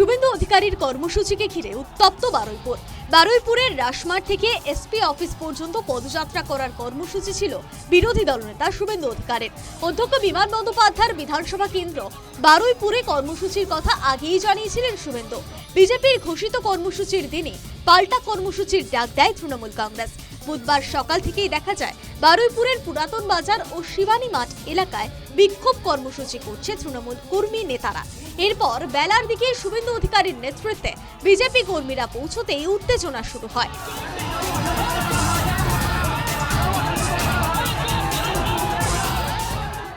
শুভেন্দু অধিকারীর কর্মসূচিকে ঘিরে উত্তপ্ত বারুইপুর। বারুইপুরের রাসমার থেকে এসপি অফিস পর্যন্ত পদযাত্রা করার কর্মসূচি ছিল বিরোধী দলনেতা শুভেন্দু অধিকারের। অধ্যক্ষ বিমান বন্দ্যোপাধ্যায়ের বিধানসভা কেন্দ্র বারুইপুরে কর্মসূচির কথা আগেই জানিয়েছিলেন শুভেন্দু। বিজেপির ঘোষিত কর্মসূচির দিনে পাল্টা কর্মসূচির ডাক দেয় তৃণমূল কংগ্রেস। বুধবার সকাল থেকেই দেখা যায় বারুইপুরের পুরাতন বাজার ও শিবানী মাঠ এলাকায় বিক্ষোভ কর্মসূচি করছে তৃণমূল কর্মী নেতারা। এরপর বেলার দিকে শুভেন্দু অধিকারীর নেতৃত্বে বিজেপি কর্মীরা পৌঁছতেই উত্তেজনা শুরু হয়।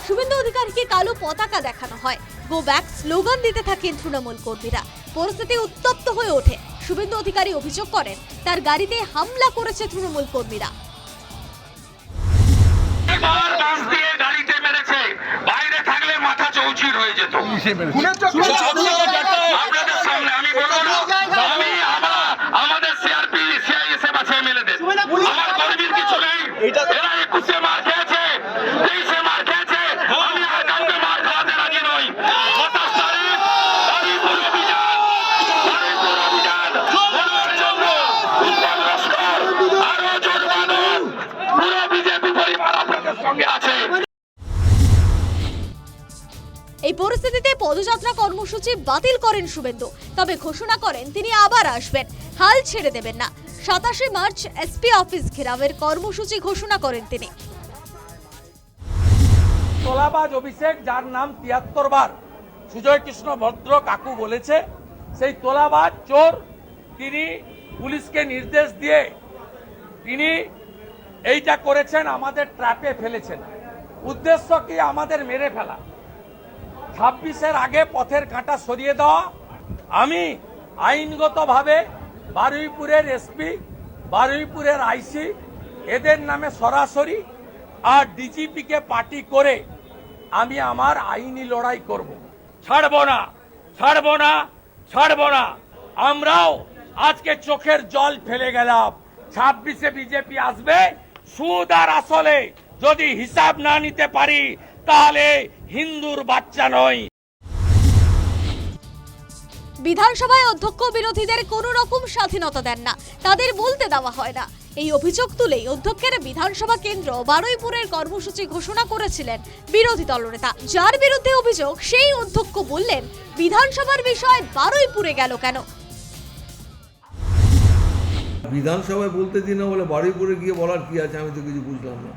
শুভেন্দু অধিকারীকে কালো পতাকা দেখানো হয়। গো ব্যাক স্লোগান দিতে থাকেন তৃণমূল কর্মীরা। পরিস্থিতি উত্তপ্ত হয়ে ওঠে। শুভেন্দু অধিকারী অভিযোগ করেন তার গাড়িতে হামলা করেছে তৃণমূল কর্মীরা। বার বাস দিয়ে গাড়িতে মেরেছে বাইরে থাকলে মাথা চৌচির হয়ে যেত। আপনাদের সামনে আমি বলব সঙ্গে আছে। এই পরিস্থিতিতে পদযাত্রা কর্মসূচি বাতিল করেন শুভেন্দু। তবে ঘোষণা করেন তিনি আবার আসবেন। হাল ছেড়ে দেবেন না। সাতাশে মার্চ এসপি অফিস ঘেরাওয়ের কর্মসূচি ঘোষণা করেন তিনি। তোলাবাজ অভিষেক যার নাম তিয়াত্তর বার। সুজয় কৃষ্ণ ভদ্র কাকু বলেছে সেই তোলাবাজ চোর তিনি পুলিশকে নির্দেশ দিয়ে তিনি এইটা করেছেন, আমাদের ট্র্যাপে ফেলেছেন। উদ্দেশ্য কি? আমাদের মেরে ফেলা। ছাব্বিশের আগে পথের কাঁটা সরিয়ে দেওয়া। আমি আইনগতভাবে বারুইপুরের এসপি, বারুইপুরের আইসি, এদের নামে সরাসরি আর ডিজিপিকে পার্টি করে আমি আমার আইনি লড়াই করব। ছাড়বো না ছাড়বো না ছাড়বো না। আমরাও আজকে চোখের জল ফেলে গেলাম। ছাব্বিশে বিজেপি আসবে সুদ আর আসলে যদি হিসাব না নিতে পারি, তাহলে হিন্দুর বাচ্চা নয় বিধানসভায় অধ্যক্ষ বিরোধীদের কোনো রকম স্বাধীনতা দেন না। তাদের বলতে দেওয়া হয় না। এই অভিযোগ তুলেই অধ্যক্ষের বিধানসভা কেন্দ্র বারুইপুরের কর্মসূচি ঘোষণা করেছিলেন বিরোধী দলনেতা। যার বিরুদ্ধে অভিযোগ, সেই অধ্যক্ষ বললেন, বিধানসভার বিষয় বারুইপুরে গেল কেন? বিধানসভায় বলতে দিন না বলে বারুইপুরে গিয়ে বলার কি আছে আমি তো কিছু বুঝলাম না।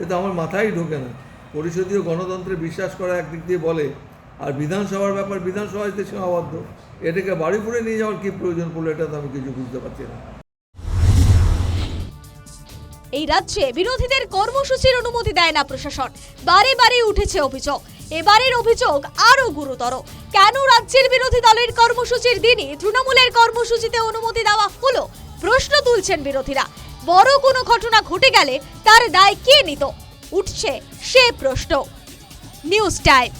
এ তো আমার মাথায় ঢোকে না। পরিষদীয় গণতন্ত্রে বিশ্বাস করা একদিক দিয়ে বলে, আর বিধানসভার ব্যাপার বিধানসভায় তো সীমাবদ্ধ এটাকে বারুইপুরে নিয়ে যাওয়ার কী প্রয়োজন পড়ল এটা তো আমি কিছু বুঝতে পারছি না। এই রাজ্যে বিরোধীদের কর্মসূচির অনুমতি দেয় না প্রশাসন। বারে বারে উঠেছে অভিযোগ। এবারের অভিযোগ আরও গুরুতর। কেন রাজ্যের বিরোধী দলের কর্মসূচির দিনই তৃণমূলের কর্মসূচিতে অনুমতি দেওয়া হলো? প্রশ্ন তুলছেন বিরোধীরা। বড় কোনো ঘটনা ঘটে গেলে তার দায় কে নিত? উঠছে সে প্রশ্ন। News time.